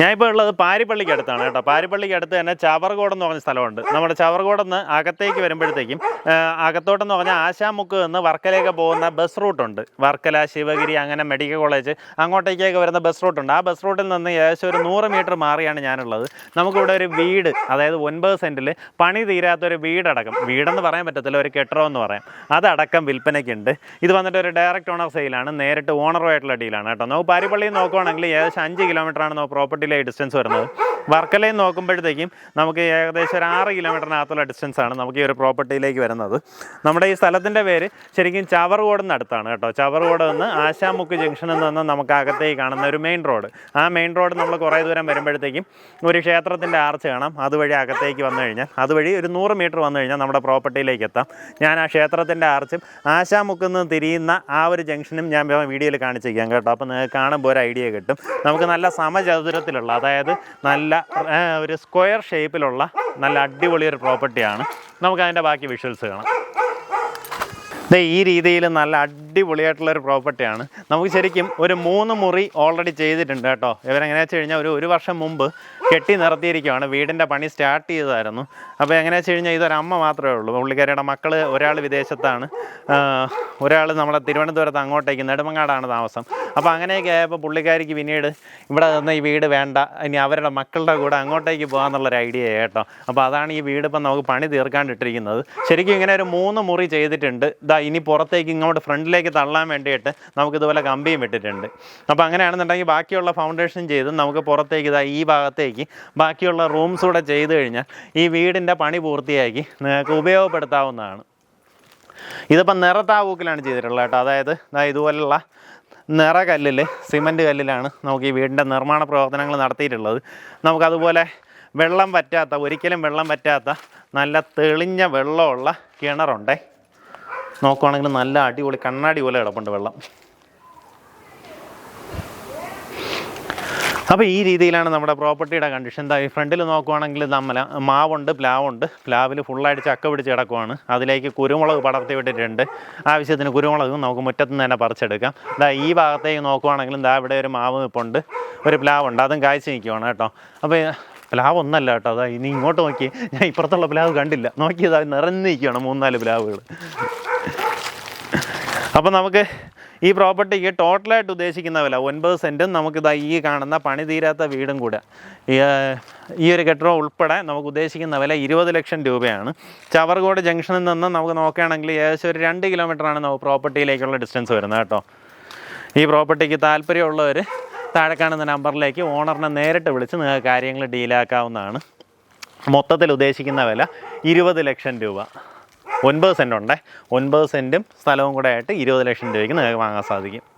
ഞാനിപ്പോൾ ഉള്ളത് പാരിപ്പള്ളിക്ക് അടുത്താണ് കേട്ടോ. പാരിപ്പള്ളിക്ക് അടുത്ത് തന്നെ ചവർകോട് എന്ന് പറഞ്ഞ സ്ഥലമുണ്ട്. നമ്മുടെ ചവറുകോടെന്ന് അകത്തേക്ക് വരുമ്പോഴത്തേക്കും അകത്തോട്ടെന്ന് പറഞ്ഞാൽ ആശാമുക്ക് നിന്ന് വർക്കലേക്ക് പോകുന്ന ബസ് റൂട്ടുണ്ട് വർക്കല ശിവഗിരി അങ്ങനെ മെഡിക്കൽ കോളേജ് അങ്ങോട്ടേക്കൊക്കെ വരുന്ന ബസ് റൂട്ടുണ്ട് ആ ബസ് റൂട്ടിൽ നിന്ന് ഏകദേശം ഒരു നൂറ് മീറ്റർ മാറിയാണ് ഞാനുള്ളത്. നമുക്കിവിടെ ഒരു വീട് അതായത് ഒൻപത് സെന്റിൽ പണി തീരാത്ത ഒരു വീടടക്കം. വീടെന്ന് പറയാൻ പറ്റത്തില്ല ഒരു കെട്ടിടം എന്ന് പറയാം. അതടക്കം വിൽപ്പനയ്ക്കുണ്ട്. ഇത് വന്നിട്ട് ഒരു ഡയറക്റ്റ് ഓണർ സെയിലാണ് നേരിട്ട് ഓണറുമായിട്ടുള്ള ഡീലാണ് കേട്ടോ. നമുക്ക് പാരിപ്പള്ളിയിൽ നോക്കുവാണെങ്കിൽ ഏകദേശം അഞ്ച് കിലോമീറ്ററാണ് നമുക്ക് പ്രോപ്പർട്ടിയിലെ ഡിസ്റ്റൻസ് വരുന്നത്. വർക്കലയിൽ നോക്കുമ്പോഴത്തേക്കും നമുക്ക് ഏകദേശം ഒരു ആറ് കിലോമീറ്ററിനകത്തുള്ള ഡിസ്റ്റൻസ് ആണ് നമുക്ക് ഈ ഒരു പ്രോപ്പർട്ടിയിലേക്ക് വരുന്നത്. നമ്മുടെ ഈ സ്ഥലത്തിന്റെ പേര് ശരിക്കും ചവറുകോടെന്ന് അടുത്താണ് കേട്ടോ. ചവറുകോട് നിന്ന് ആശാമുക്ക് ജംഗ്ഷനിൽ നിന്ന് നമുക്ക് അകത്തേക്ക് കാണുന്ന ഒരു മെയിൻ റോഡ് ആ മെയിൻ റോഡ് നമ്മൾ കുറേ ദൂരം വരുമ്പോഴത്തേക്കും ഒരു ക്ഷേത്രത്തിന്റെ ആർച്ച് കാണാം. അതുവഴി അകത്തേക്ക് വന്നു കഴിഞ്ഞാൽ അതുവഴി ഒരു നൂറ് മീറ്റർ വന്നു കഴിഞ്ഞാൽ നമ്മുടെ പ്രോപ്പർട്ടിയിലേക്ക് എത്താം. ഞാൻ ആ ക്ഷേത്രത്തിന്റെ ആർച്ചും ആശാമുക്കിൽ നിന്ന് തിരിയുന്ന ആ ഒരു ജംഗ്ഷനും ഞാൻ വീഡിയോയിൽ കാണിച്ചിരിക്കാം കേട്ടോ. അപ്പോൾ നിങ്ങൾക്ക് കാണുമ്പോൾ ഒരു ഐഡിയ കിട്ടും. നമുക്ക് നല്ല സമചതുരത്തിലുള്ള അതായത് നല്ല ആ, ഒരു സ്ക്വയർ ഷേപ്പിലുള്ള നല്ല അടിപൊളി ഒരു പ്രോപ്പർട്ടിയാണ്. നമുക്ക് അതിന്റെ ബാക്കി വിഷ്വൽസ് കാണാം. ഈ രീതിയിൽ നല്ല അടിപൊളിയായിട്ടുള്ള ഒരു പ്രോപ്പർട്ടിയാണ്. നമുക്ക് ശരിക്കും ഒരു മൂന്ന് മുറി ഓൾറെഡി ചെയ്തിട്ടുണ്ട് കേട്ടോ. ഇവരെങ്ങനെ വെച്ച് കഴിഞ്ഞാൽ ഒരു ഒരു വർഷം മുമ്പ് കെട്ടി നിർത്തിയിരിക്കുകയാണ് വീടിന്റെ പണി സ്റ്റാർട്ട് ചെയ്തതായിരുന്നു. അപ്പോൾ എങ്ങനെ വെച്ച് കഴിഞ്ഞാൽ ഇതൊരമ്മ മാത്രമേ ഉള്ളൂ. പുള്ളിക്കാരിയുടെ മക്കൾ ഒരാൾ വിദേശത്താണ്. ഒരാൾ നമ്മളെ തിരുവനന്തപുരത്ത് അങ്ങോട്ടേക്ക് നെടുമങ്ങാടാണ് താമസം. അപ്പോൾ അങ്ങനെയൊക്കെ ആയപ്പോൾ പുള്ളിക്കാരിക്ക് പിന്നീട് ഇവിടെ നിന്ന് ഈ വീട് വേണ്ട. ഇനി അവരുടെ മക്കളുടെ കൂടെ അങ്ങോട്ടേക്ക് പോകാമെന്നുള്ളൊരു ഐഡിയ കേട്ടോ. അപ്പോൾ അതാണ് ഈ വീട് ഇപ്പം നമുക്ക് പണി തീർക്കാണ്ടിട്ടിരിക്കുന്നത്. ശരിക്കും ഇങ്ങനെ ഒരു മൂന്ന് മുറി ചെയ്തിട്ടുണ്ട്. ഇതാ ഇനി പുറത്തേക്ക് ഇങ്ങോട്ട് ഫ്രണ്ടിലേക്ക് തള്ളാൻ വേണ്ടിയിട്ട് നമുക്കിതുപോലെ കമ്പിയും ഇട്ടിട്ടുണ്ട്. അപ്പോൾ അങ്ങനെയാണെന്നുണ്ടെങ്കിൽ ബാക്കിയുള്ള ഫൗണ്ടേഷൻ ചെയ്ത് നമുക്ക് പുറത്തേക്ക് ഇതാ ഈ ഭാഗത്തേക്ക് ബാക്കിയുള്ള റൂംസ് കൂടെ ചെയ്ത് കഴിഞ്ഞാൽ ഈ വീടിന്റെ പണി പൂർത്തിയാക്കി നിങ്ങൾക്ക് ഉപയോഗപ്പെടുത്താവുന്നതാണ്. ഇതിപ്പം നിറത്താവൂക്കിലാണ് ചെയ്തിട്ടുള്ളത് കേട്ടോ. അതായത് ഇതുപോലുള്ള നിറകല്ലിൽ സിമന്റ് കല്ലിലാണ് നമുക്ക് ഈ വീടിന്റെ നിർമ്മാണ പ്രവർത്തനങ്ങൾ നടത്തിയിട്ടുള്ളത്. നമുക്കതുപോലെ വെള്ളം പറ്റാത്ത ഒരിക്കലും വെള്ളം പറ്റാത്ത നല്ല തെളിഞ്ഞ വെള്ളമുള്ള കിണറുണ്ടേ. നോക്കുവാണെങ്കിൽ നല്ല അടിപൊളി കണ്ണാടി പോലെ കിടപ്പുണ്ട് വെള്ളം. അപ്പോൾ ഈ രീതിയിലാണ് നമ്മുടെ പ്രോപ്പർട്ടിയുടെ കണ്ടീഷൻ. എന്താ ഈ ഫ്രണ്ടിൽ നോക്കുവാണെങ്കിൽ നമ്മൾ മാവുണ്ട് പ്ലാവുണ്ട്. പ്ലാവിൽ ഫുള്ളായിട്ട് ചക്ക പിടിച്ച് കിടക്കുവാണ്. അതിലേക്ക് കുരുമുളക് പടർത്തി വിട്ടിട്ടുണ്ട്. ആവശ്യത്തിന് കുരുമുളകും നമുക്ക് മുറ്റത്ത് നിന്ന് തന്നെ പറിച്ചെടുക്കാം. ഇതാ ഈ ഭാഗത്തേക്ക് നോക്കുവാണെങ്കിലും ഇതാ ഇവിടെ ഒരു മാവ് നിൽപ്പുണ്ട് ഒരു പ്ലാവുണ്ട് അതും കാഴ്ച നിൽക്കുവാണ് കേട്ടോ. അപ്പോൾ പ്ലാവ് ഒന്നല്ല കേട്ടോ. അതാ ഇനി ഇങ്ങോട്ട് നോക്കി. ഞാൻ ഇപ്പുറത്തുള്ള പ്ലാവ് കണ്ടില്ല. നോക്കിയതാ നിറഞ്ഞിരിക്കുകയാണ് മൂന്നാൽ പ്ലാവുകൾ അപ്പോൾ നമുക്ക് ഈ പ്രോപ്പർട്ടിക്ക് ടോട്ടലായിട്ട് ഉദ്ദേശിക്കുന്ന വില ഒൻപത് സെന്റും നമുക്കിതാ ഈ കാണുന്ന പണി തീരാത്ത വീടും കൂടെ. ഈ, ഒരു കെട്ടിടം ഉൾപ്പെടെ നമുക്ക് ഉദ്ദേശിക്കുന്ന വില ഇരുപത് ലക്ഷം രൂപയാണ്. ചവർകോട് ജംഗ്ഷനിൽ നിന്ന് നമുക്ക് നോക്കുകയാണെങ്കിൽ ഏകദേശം ഒരു രണ്ട് കിലോമീറ്ററാണ് നമുക്ക് പ്രോപ്പർട്ടിയിലേക്കുള്ള ഡിസ്റ്റൻസ് വരുന്നത് കേട്ടോ. ഈ പ്രോപ്പർട്ടിക്ക് താല്പര്യമുള്ളവർ താഴെ കാണുന്ന നമ്പറിലേക്ക് ഓണറിനെ നേരിട്ട് വിളിച്ച് നിങ്ങൾക്ക് കാര്യങ്ങൾ ഡീലാക്കാവുന്നതാണ് മൊത്തത്തിൽ ഉദ്ദേശിക്കുന്ന വില ഇരുപത് ലക്ഷം രൂപ. ഒൻപത് സെന്റുണ്ടേ. ഒൻപത് സെന്റും സ്ഥലവും കൂടെ ആയിട്ട് ഇരുപത് ലക്ഷം രൂപയ്ക്ക് നിങ്ങൾക്ക് വാങ്ങാൻ സാധിക്കും.